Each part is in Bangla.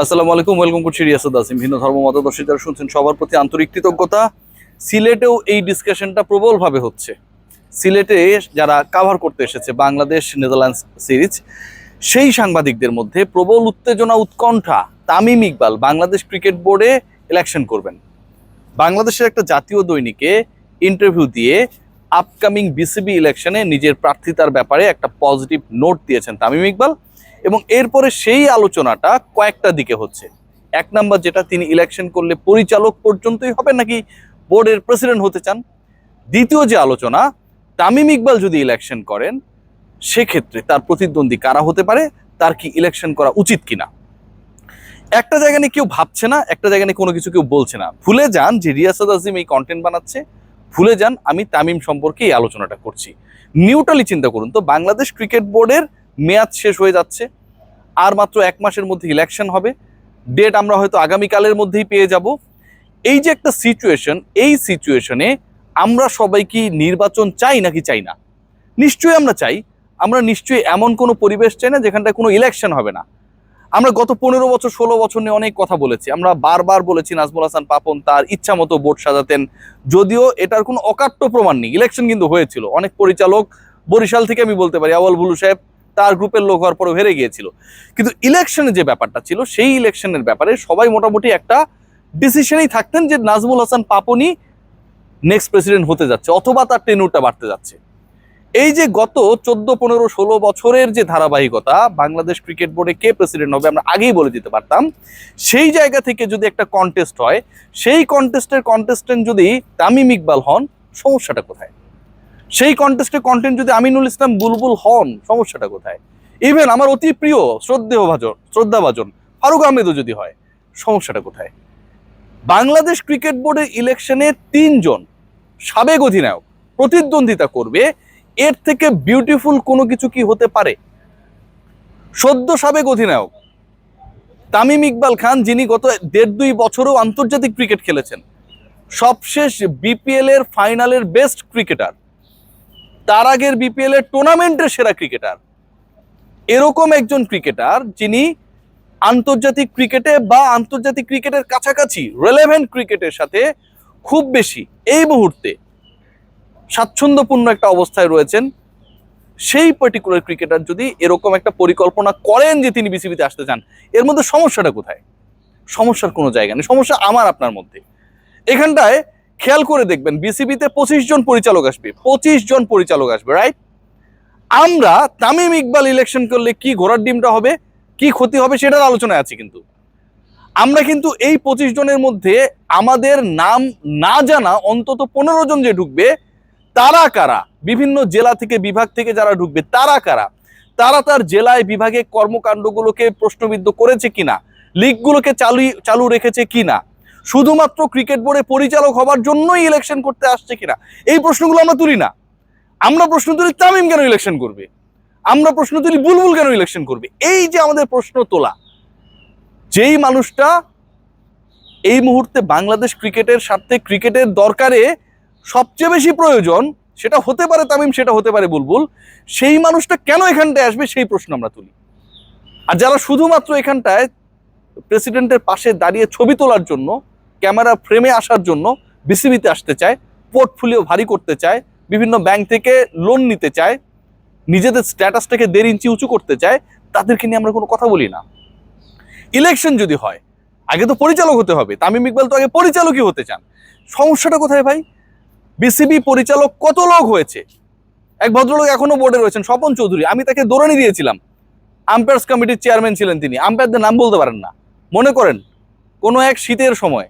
আসসালামু আলাইকুম, ওয়েলকাম করছি রিয়াসাদ আসিম ভিন্ন ধর্ম মতাদর্শী যারা শুনছেন সবার প্রতি আন্তরিক কৃতজ্ঞতা। সিলেটেও এই ডিসকাশনটা প্রবলভাবে হচ্ছে। সিলেটে যারা কাভার করতে এসেছে বাংলাদেশ নেদারল্যান্ডস সিরিজ, সেই সাংবাদিকদের মধ্যে প্রবল উত্তেজনা, উৎকণ্ঠা তামিম ইকবাল বাংলাদেশ ক্রিকেট বোর্ডে ইলেকশন করবেন। বাংলাদেশের একটা জাতীয় দৈনিকে ইন্টারভিউ দিয়ে আপকামিং বিসিবি ইলেকশনে নিজের প্রার্থিতার ব্যাপারে একটা পজিটিভ নোট দিয়েছেন তামিম ইকবাল। এবং এরপরে সেই আলোচনাটা কয়েকটা দিকে হচ্ছে। এক নাম্বার যেটা, তিনি ইলেকশন করলে পরিচালক পর্যন্তই হবে নাকি বোর্ডের প্রেসিডেন্ট হতে চান? দ্বিতীয় যে আলোচনা, তামিম ইকবাল যদি ইলেকশন করেন, সেক্ষেত্রে তার প্রতিদ্বন্দ্বী কারা হতে পারে? তার কি ইলেকশন করা উচিত কিনা? একটা জায়গা নিয়ে কেউ ভাবছে না, একটা জায়গা নিয়ে কোনো কিছু কেউ বলছে না। ভুলে যান যে রিয়াসাদ আজিম এই কন্টেন্ট বানাচ্ছে, ভুলে যান আমি তামিম সম্পর্কে এই আলোচনাটা করছি। নিউট্রালি চিন্তা করুন তো, বাংলাদেশ ক্রিকেট বোর্ডের মেয়াদ শেষ হয়ে যাচ্ছে। আর মাত্র এক মাসের মধ্যে ইলেকশন হবে। ডেট আমরা হয়তো আগামীকালের মধ্যেই পেয়ে যাব। এই যে একটা সিচুয়েশন এই সিচুয়েশনে আমরা সবাই কি নির্বাচন চাই নাকি চাই না? নিশ্চয়ই আমরা চাই। আমরা নিশ্চয়ই এমন কোনো পরিবেশ চাই না যেখানটায় কোনো ইলেকশন হবে না। আমরা গত পনেরো বছর, ষোলো বছর নিয়ে অনেক কথা বলেছি। আমরা বারবার বলেছি, নাজমুল হাসান পাপন তার ইচ্ছা মতো বোর্ড সাজাতেন। যদিও এটার কোনো অকাট্য প্রমাণ নেই। ইলেকশন কিন্তু হয়েছিল। অনেক পরিচালক বরিশাল থেকে আমি বলতে পারি, আওয়াল ভুলু সাহেব তার গ্রুপের লোক হওয়ার পরে হেরে গিয়েছিল। কিন্তু ইলেকশনের যে ব্যাপারটা ছিল, সেই ইলেকশনের ব্যাপারে সবাই মোটামুটি একটা ডিসিশনেই থাকতেন যে নাজমুল হাসান পাপনই নেক্সট প্রেসিডেন্ট হতে যাচ্ছে, অথবা তার টেনুরটা বাড়তে যাচ্ছে। এই যে গত চোদ্দ, পনেরো, ষোলো বছরের যে ধারাবাহিকতা, বাংলাদেশ ক্রিকেট বোর্ডে কে প্রেসিডেন্ট হবে আমরা আগেই বলে দিতে পারতাম, সেই জায়গা থেকে যদি একটা কন্টেস্ট হয়, সেই কন্টেস্টের কন্টেস্টেন্ট যদি তামিম ইকবাল হন, সমস্যাটা কোথায়? সেই কন্টেস্টে কন্টেন্ট যদি আমিনুল ইসলাম বুলবুল হন, সমস্যাটা কোথায়? ইভেন আমার অতি প্রিয় শ্রদ্ধেয় ভাজন শ্রদ্ধাভাজন ফারুক আহমেদও যদি হয়, সমস্যাটা কোথায়? বাংলাদেশ ক্রিকেট বোর্ডের ইলেকশনে তিনজন সাবেক অধিনায়ক প্রতিদ্বন্দ্বিতা করবে, এর থেকে বিউটিফুল কোনো কিছু কি হতে পারে? সদ্য সাবেক অধিনায়ক তামিম ইকবাল খান, যিনি গত দেড় দুই বছরও আন্তর্জাতিক ক্রিকেট খেলেছেন, সবশেষ বিপিএল এর ফাইনালের বেস্ট ক্রিকেটার তার আগের বিপিএল এর টুর্নামেন্টের সেরা ক্রিকেটার এরকম একজন ক্রিকেটার যিনি আন্তর্জাতিক ক্রিকেটে বা আন্তর্জাতিক ক্রিকেটের কাছাকাছি রেলেভেন্ট ক্রিকেটের সাথে খুব বেশি এই মুহূর্তে স্বাচ্ছন্দ্যপূর্ণ একটা অবস্থায় রয়েছেন। সেই পার্টিকুলার ক্রিকেটার যদি এরকম একটা পরিকল্পনা করেন যে তিনি বিসিবিতে আসতে চান, এর মধ্যে সমস্যাটা কোথায়? সমস্যার কোনো জায়গা নেই। সমস্যা আমার, আপনার মধ্যে। এখানটায় খেয়াল করে দেখবেন বিসিবিতে পঁচিশ জন পরিচালক আসবে, পঁচিশ জন পরিচালক আসবে রাইট আমরা তামিম ইকবাল ইলেকশন করলে কি ঘোড়ার ডিমটা হবে, কি ক্ষতি হবে সেটার আলোচনায় আছি কিন্তু। আমরা কিন্তু এই পঁচিশ জনের মধ্যে আমাদের নাম না জানা অন্তত পনেরো জন যে ঢুকবে, তারা কারা? বিভিন্ন জেলা থেকে, বিভাগ থেকে যারা ঢুকবে, তারা কারা? তারা তার জেলায় বিভাগে কর্মকাণ্ডগুলোকে প্রশ্নবিদ্ধ করেছে কিনা? লিগগুলোকে চালু চালু রেখেছে কিনা? শুধুমাত্র ক্রিকেট বোর্ডে পরিচালক হবার জন্যই ইলেকশন করতে আসছে কিনা? এই প্রশ্নগুলো আমরা তুলি না। আমরা প্রশ্ন তুলি, তামিম কেন ইলেকশন করবে? আমরা প্রশ্ন তুলি, বুলবুল কেন ইলেকশন করবে? এই যে আমাদের প্রশ্ন তোলা, যেই মানুষটা এই মুহূর্তে বাংলাদেশ ক্রিকেটের স্বার্থে ক্রিকেটের দরকারে সবচেয়ে বেশি প্রয়োজন, সেটা হতে পারে তামিম, সেটা হতে পারে বুলবুল, সেই মানুষটা কেন এখানটায় আসবে, সেই প্রশ্ন আমরা তুলি। আর যারা শুধুমাত্র এখানটায় প্রেসিডেন্টের পাশে দাঁড়িয়ে ছবি তোলার জন্য ক্যামেরা ফ্রেমে আসার জন্য বিসিবিতে আসতে চায় পোর্টফোলিও ভারী করতে চায়, বিভিন্ন ব্যাংক থেকে লোন নিতে চায়, নিজেদের স্ট্যাটাসটাকে দেড় ইঞ্চি উঁচু করতে চায়, তাদেরকে নিয়ে আমরা কোনো কথা বলি না। ইলেকশন যদি হয়, আগে তো পরিচালক হতে হবে, তামিম ইকবাল তো আগে পরিচালকই হতে চান। সমস্যাটা কোথায় ভাই? বিসিবি পরিচালক কত লোক হয়েছে? এক ভদ্রলোক এখনও বোর্ডে রয়েছেন, স্বপন চৌধুরী, আমি তাকে দৌড়ানি দিয়েছিলাম। আম্পায়ার্স কমিটির চেয়ারম্যান ছিলেন তিনি আম্পায়ারদের নাম বলতে পারেন না। মনে করেন, কোনো এক শীতের সময়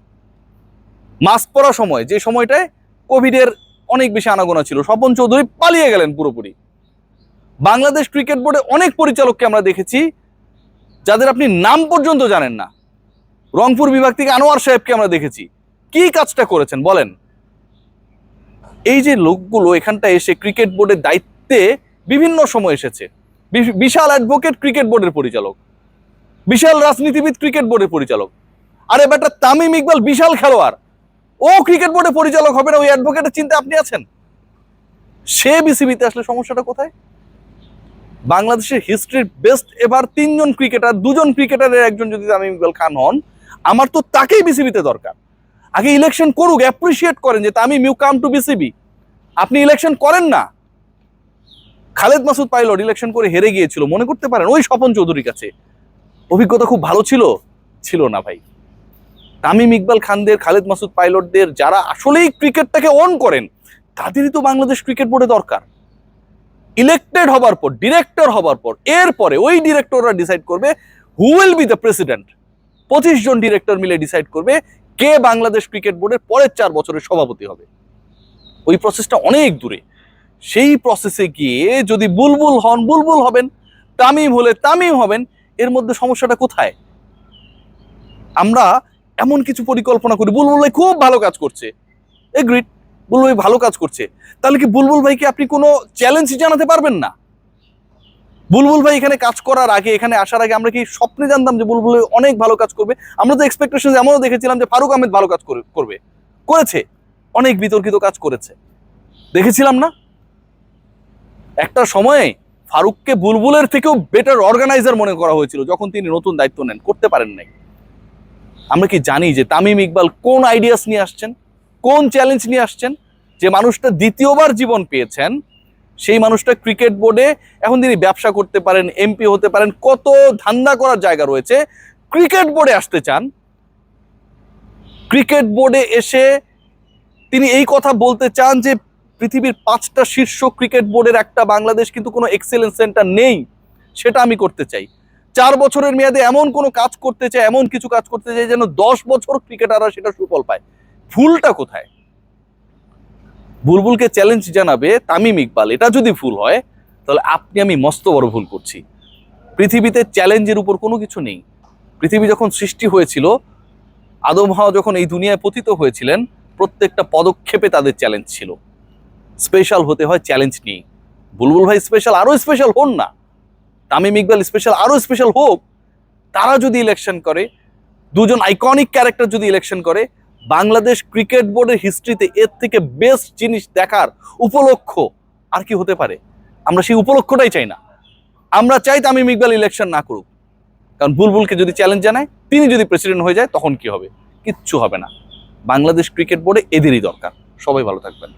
মাস্ক পরা সময়, যে সময়টায় কোভিডের অনেক বেশি আনাগোনা ছিল। স্বপন চৌধুরী পালিয়ে গেলেন পুরোপুরি। বাংলাদেশ ক্রিকেট বোর্ডে অনেক পরিচালককে আমরা দেখেছি, যাদের আপনি নাম পর্যন্ত জানেন না। রংপুর বিভাগ থেকে আনোয়ার সাহেবকে আমরা দেখেছি। কি কাজটা করেছেন বলেন? এই যে লোকগুলো এখানটা এসে ক্রিকেট বোর্ডের দায়িত্বে বিভিন্ন সময় এসেছে। বিশাল অ্যাডভোকেট ক্রিকেট বোর্ডের পরিচালক। বিশাল রাজনীতিবিদ ক্রিকেট বোর্ডের পরিচালক। আরে বেটা তামিম ইকবাল বিশাল খেলোয়াড়। ও ক্রিকেট বোর্ডে পরিচালক হবে না, ওই অ্যাডভোকেটের চিন্তা আপনি আছেন? সে বিসিবিতে আসলে সমস্যাটা কোথায়? বাংলাদেশের হিস্ট্রির বেস্ট এবার তিনজন ক্রিকেটার দুজন ক্রিকেটারের একজন যদি তামিম ইকবাল খান হন, আমার তো তাকেই বিসিবিতে দরকার। আগে ইলেকশন করুক অ্যাপ্রিসিয়েট করেন যে Tamim you come to BCB আপনি ইলেকশন করেন না। খালেদ মাসুদ পাইলট ইলেকশন করে হেরে গিয়েছিল, মনে করতে পারেন, ওই স্বপন চৌধুরীর কাছে। অভিজ্ঞতা খুব ভালো ছিল? ছিল না ভাই। তামিম ইকবাল খানদের, খালেদ মাসুদ পাইলটদের যারা আসলেই ক্রিকেটটাকে অন করেন, তাদেরই তো বাংলাদেশ ক্রিকেট বোর্ডে দরকার। ইলেক্টেড হবার পর ডিরেক্টর হবার পর, এরপরে ওই ডিরেক্টররা ডিসাইড করবে who will be the president পঁচিশ জন ডিরেক্টর মিলে ডিসাইড করবে কে বাংলাদেশ ক্রিকেট বোর্ডের পরের চার বছরের সভাপতি হবে। ওই প্রসেসটা অনেক দূরে। সেই প্রসেসে গিয়ে যদি বুলবুল হন, বুলবুল হবেন, তামিম হলে তামিম হবেন, এর মধ্যে সমস্যাটা কোথায়? আমরা এমন কিছু পরিকল্পনা করি। বুলবুল ভাই খুব ভালো কাজ করছে। এগ্রিড বুলবুল ভাই ভালো কাজ করছে। তাহলে কি বুলবুল ভাইকে আপনি কোনো চ্যালেঞ্জ জানাতে পারবেন না? বুলবুল ভাই এখানে কাজ করার আগে, এখানে আসার আগে আমরা কি স্বপ্নে জানতাম যে বুলবুল ভাই অনেক ভালো কাজ করবে? আমরা তো এক্সপেকটেশন এমনও দেখেছিলাম যে ফারুক আহমেদ ভালো কাজ করে- করবে। করেছে। অনেক বিতর্কিত কাজ করেছে। দেখেছিলাম না? একটা সময়ে ফারুককে বুলবুলের থেকেও বেটার অর্গানাইজার মনে করা হয়েছিল, যখন তিনি নতুন দায়িত্ব নেন। করতে পারেন নাই। আমরা কি জানি যে তামিম ইকবাল কোন আইডিয়াস নিয়ে আসছেন? কোন চ্যালেঞ্জ নিয়ে আসছেন? যে মানুষটা দ্বিতীয়বার জীবন পেয়েছেন, সেই মানুষটা ক্রিকেট বোর্ডে এখন তিনি ব্যবসা করতে পারেন এমপি হতে পারেন, কত ধান্দা করার জায়গা রয়েছে। ক্রিকেট বোর্ডে আসতে চান। ক্রিকেট বোর্ডে এসে তিনি এই কথা বলতে চান যে পৃথিবীর পাঁচটা শীর্ষ ক্রিকেট বোর্ডের একটা বাংলাদেশ কিন্তু কোনো এক্সেলেন্স সেন্টার নেই, সেটা আমি করতে চাই। চার বছরের মেয়াদে এমন কোনো কাজ করতে চায়, এমন কিছু কাজ করতে চায় যেন দশ বছর ক্রিকেটাররা সেটা সুফল পায়। ভুলটা কোথায়? বুলবুলকে চ্যালেঞ্জ জানাবে তামিম ইকবাল। এটা যদি ভুল হয়, তাহলে আপনি আমি মস্ত বড় ভুল করছি। পৃথিবীতে চ্যালেঞ্জের উপর কোনো কিছু নেই। পৃথিবী যখন সৃষ্টি হয়েছিল, আদম হাওয়া যখন এই দুনিয়ায় পতিত হয়েছিলেন, প্রত্যেকটা পদক্ষেপে তাদের চ্যালেঞ্জ ছিল। স্পেশাল হতে হয় চ্যালেঞ্জ নিয়ে। বুলবুল ভাই স্পেশাল আরও স্পেশাল হন না। তামিম ইকবাল স্পেশাল আরও স্পেশাল হোক, তারা যদি ইলেকশন করে, দুজন আইকনিক ক্যারেক্টার যদি ইলেকশন করে, বাংলাদেশ ক্রিকেট বোর্ডের হিস্ট্রিতে এর থেকে বেস্ট জিনিস দেখার উপলক্ষ আর কি হতে পারে? আমরা সেই উপলক্ষটাই চাই না। আমরা চাই তামিম ইকবাল ইলেকশন না করুক। কারণ বুলবুলকে যদি চ্যালেঞ্জ জানায়, তিনি যদি প্রেসিডেন্ট হয়ে যায়, তখন কি হবে? কিচ্ছু হবে না। বাংলাদেশ ক্রিকেট বোর্ডে এদেরই দরকার। সবাই ভালো থাকবেন।